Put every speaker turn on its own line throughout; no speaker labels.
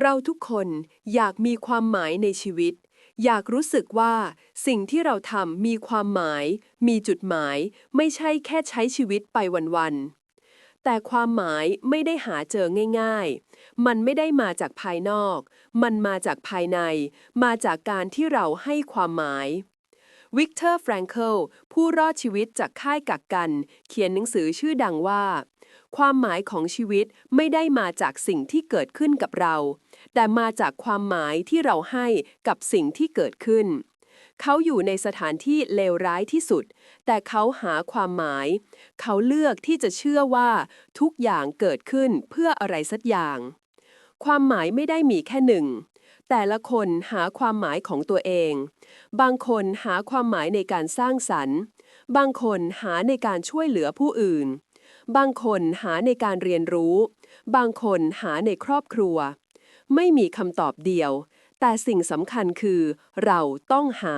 เราทุกคนอยากมีความหมายในชีวิต อยากรู้สึกว่า สิ่งที่เราทำมีความหมาย มีจุดหมาย ไม่ใช่แค่ใช้ชีวิตไปวันๆ แต่ความหมายไม่ได้หาเจอง่าย ๆ มันไม่ได้มาจากภายนอก มันมาจากภายใน มาจากการที่เราให้ความหมายวิกเตอร์ แฟรงเคิล ผู้รอดชีวิตจากค่ายกักกัน เขียนหนังสือชื่อดังว่า ความหมายของชีวิตไม่ได้มาจากสิ่งที่เกิดขึ้นกับเรา แต่มาจากความหมายที่เราให้กับสิ่งที่เกิดขึ้น เขาอยู่ในสถานที่เลวร้ายที่สุด แต่เขาหาความหมาย เขาเลือกที่จะเชื่อว่าทุกอย่างเกิดขึ้นเพื่ออะไรสักอย่าง ความหมายไม่ได้มีแค่หนึ่งแต่ละคนหาความหมายของตัวเอง บางคนหาความหมายในการสร้างสรรค์ บางคนหาในการช่วยเหลือผู้อื่น บางคนหาในการเรียนรู้ บางคนหาในครอบครัว ไม่มีคำตอบเดียว แต่สิ่งสำคัญคือ เราต้องหา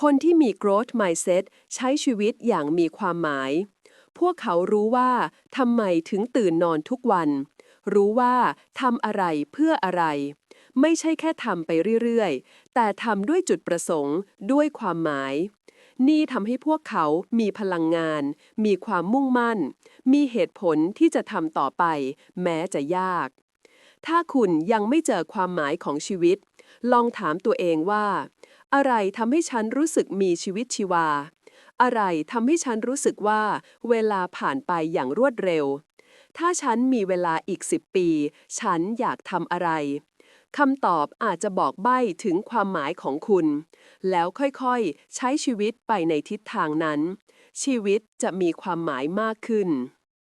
คนที่มี growth mindset ใช้ชีวิตอย่างมีความหมาย พวกเขารู้ว่าทำไมถึงตื่นนอนทุกวัน รู้ว่าทำอะไรเพื่ออะไร ไม่ใช่แค่ทำไปเรื่อย ๆ แต่ทำด้วยจุดประสงค์ ด้วยความหมาย นี่ทำให้พวกเขามีพลังงาน มีความมุ่งมั่น มีเหตุผลที่จะทำต่อไป แม้จะยาก ถ้าคุณยังไม่เจอความหมายของชีวิต ลองถามตัวเองว่า อะไรทำให้ฉันรู้สึกมีชีวิตชีวา อะไรทำให้ฉันรู้สึกว่า เวลาผ่านไปอย่างรวดเร็ว ถ้าฉันมีเวลาอีก 10 ปี ฉันอยากทำอะไร คำตอบอาจจะบอกใบ้ถึงความหมายของคุณ แล้วค่อยๆ ใช้ชีวิตไปในทิศทางนั้น ชีวิตจะมีความหมายมากขึ้น